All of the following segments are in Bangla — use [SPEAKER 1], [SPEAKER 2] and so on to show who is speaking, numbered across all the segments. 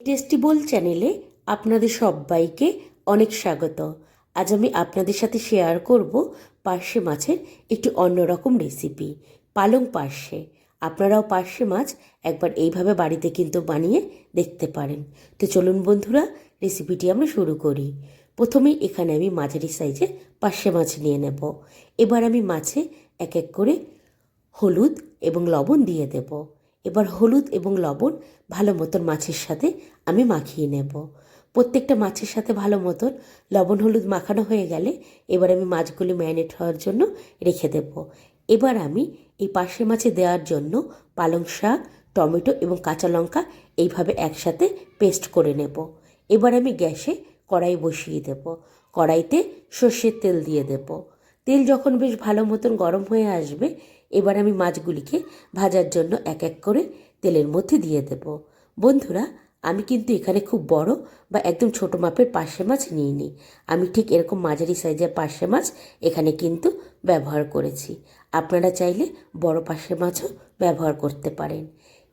[SPEAKER 1] টেস্টিবল চ্যানেলে আপনাদের সবাইকে অনেক স্বাগত। আজ আমি আপনাদের সাথে শেয়ার করব পার্শে মাছের একটি অন্যরকম রেসিপি পালং পার্শে। আপনারাও পার্শে মাছ একবার এইভাবে বাড়িতে কিন্তু বানিয়ে দেখতে পারেন। তো চলুন বন্ধুরা রেসিপিটি আমরা শুরু করি। প্রথমেই এখানে আমি মাঝারি সাইজের পার্শে মাছ নিয়ে নেব। এবার আমি মাছে এক এক করে হলুদ এবং লবণ দিয়ে দেব। এবার হলুদ এবং লবণ ভালো মতন মাছের সাথে আমি মাখিয়ে নেব। প্রত্যেকটা মাছের সাথে ভালো মতন লবণ হলুদ মাখানো হয়ে গেলে এবার আমি মাছগুলি ম্যারিনেট হওয়ার জন্য রেখে দেব। এবার আমি এই পার্শে মাছে দেওয়ার জন্য পালং শাক, টমেটো এবং কাঁচা লঙ্কা এইভাবে একসাথে পেস্ট করে নেব। এবার আমি গ্যাসে কড়াই বসিয়ে দেব। কড়াইতে সর্ষের তেল দিয়ে দেব। তেল যখন বেশ ভালো মতন গরম হয়ে আসবে, এবার আমি মাছগুলিকে ভাজার জন্য এক এক করে তেলের মধ্যে দিয়ে দেব। বন্ধুরা, আমি কিন্তু এখানে খুব বড় বা একদম ছোট মাপের পার্শে মাছ নিইনি। আমি ঠিক এরকম মাঝারি সাইজের পার্শে মাছ এখানে কিন্তু ব্যবহার করেছি। আপনারা চাইলে বড় পার্শে মাছও ব্যবহার করতে পারেন।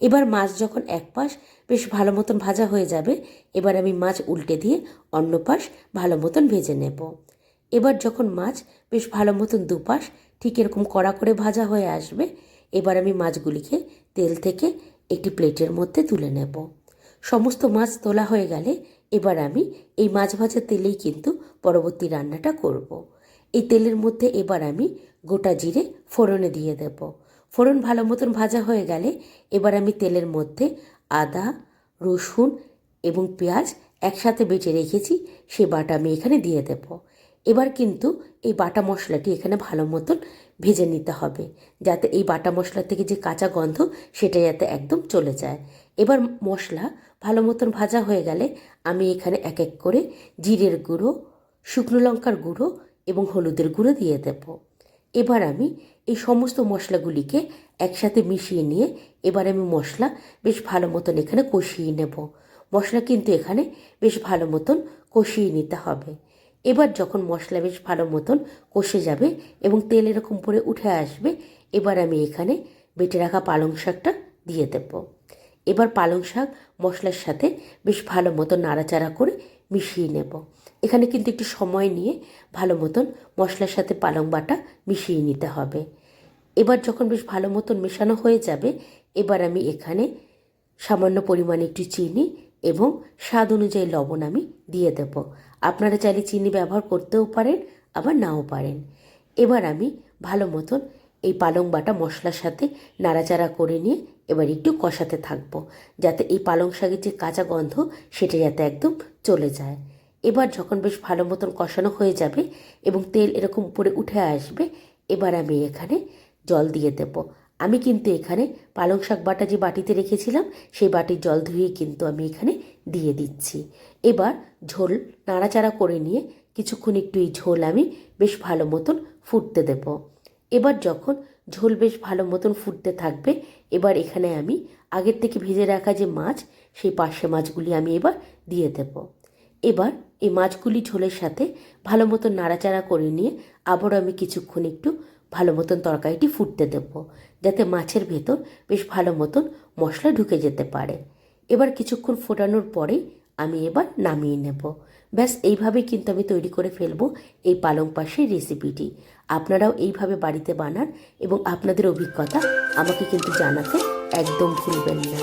[SPEAKER 1] এবার মাছ যখন এক পাশ বেশ ভালো মতন ভাজা হয়ে যাবে, এবার আমি মাছ উল্টে দিয়ে অন্য পাশ ভালো মতন ভেজে নেব। এবার যখন মাছ বেশ ভালো মতন দুপাশ, ঠিক এরকম কড়া করে ভাজা হয়ে আসবে, এবার আমি মাছগুলিকে তেল থেকে একটি প্লেটের মধ্যে তুলে নেব। সমস্ত মাছ তোলা হয়ে গেলে এবার আমি এই মাছ ভাজা তেলেই কিন্তু পরবর্তী রান্নাটা করব। এই তেলের মধ্যে এবার আমি গোটা জিরে ফোড়নে দিয়ে দেব। ফোড়ন ভালো মতন ভাজা হয়ে গেলে এবার আমি তেলের মধ্যে আদা, রসুন এবং পেঁয়াজ একসাথে বেটে রেখেছি, সে বাটা আমি এখানে দিয়ে দেব। এবার কিন্তু এই বাটা মশলাটি এখানে ভালো মতন ভেজে নিতে হবে, যাতে এই বাটা মশলা থেকে যে কাঁচা গন্ধ সেটা যাতে একদম চলে যায়। এবার মশলা ভালো মতন ভাজা হয়ে গেলে আমি এখানে এক এক করে জিরের গুঁড়ো, শুকনো লঙ্কার গুঁড়ো এবং হলুদের গুঁড়ো দিয়ে দেব। এবার আমি এই সমস্ত মশলাগুলিকে একসাথে মিশিয়ে নিয়ে এবার আমি মশলা বেশ ভালো মতন এখানে কষিয়ে নেব। মশলা কিন্তু এখানে বেশ ভালো মতন কষিয়ে নিতে হবে। এবার যখন মশলা বেশ ভালো মতন কষে যাবে এবং তেল এরকম পরে উঠে আসবে, এবার আমি এখানে বেটে রাখা পালং শাকটা দিয়ে দেব। এবার পালং শাক মশলার সাথে বেশ ভালো মতন নাড়াচাড়া করে মিশিয়ে নেব। এখানে কিন্তু একটু সময় নিয়ে ভালো মতন মশলার সাথে পালং বাটা মিশিয়ে নিতে হবে। এবার যখন বেশ ভালো মতন মেশানো হয়ে যাবে, এবার আমি এখানে সামান্য পরিমাণে একটু চিনি এবং স্বাদ অনুযায়ী লবণ আমি দিয়ে দেব। আপনারা চাইলে চিনি ব্যবহার করতেও পারেন, আবার নাও পারেন। এবার আমি ভালো মতন এই পালং বাটা মশলার সাথে নাড়াচাড়া করে নিয়ে এবার একটু কষাতে থাকব, যাতে এই পালং শাকের যে কাঁচা গন্ধ সেটা যাতে একদম চলে যায়। এবার যখন বেশ ভালো মতন কষানো হয়ে যাবে এবং তেল এরকম উপরে উঠে আসবে, এবার আমি এখানে জল দিয়ে দেব। আমি কিন্তু এখানে পালং শাক বাটা যে বাটিতে রেখেছিলাম, সেই বাটির জল ধুয়ে কিন্তু আমি এখানে দিয়ে দিচ্ছি। এবার ঝোল নাড়াচাড়া করে নিয়ে কিছুক্ষণ একটু এই ঝোল আমি বেশ ভালো মতন ফুটতে দেব। এবার যখন ঝোল বেশ ভালো মতন ফুটতে থাকবে, এবার এখানে আমি আগের থেকে ভেজে রাখা যে মাছ, সেই পার্শে মাছগুলি আমি এবার দিয়ে দেব। এবার এই মাছগুলি ঝোলের সাথে ভালো মতন নাড়াচাড়া করে নিয়ে আবারও আমি কিছুক্ষণ একটু ভালো মতন তরকারিটি ফুটতে দেব। যাতে মাছের ভেতর বেশ ভালো মতন মশলা ঢুকে যেতে পারে। এবার কিছুক্ষণ ফোটানোর পরেই আমি এবার নামিয়ে নেব। ব্যাস, এইভাবেই কিন্তু আমি তৈরি করে ফেলব এই পালং পাশের রেসিপিটি আপনারাও এইভাবে বাড়িতে বানান এবং আপনাদের অভিজ্ঞতা আমাকে কিন্তু জানাতে একদম ভুলবেন না।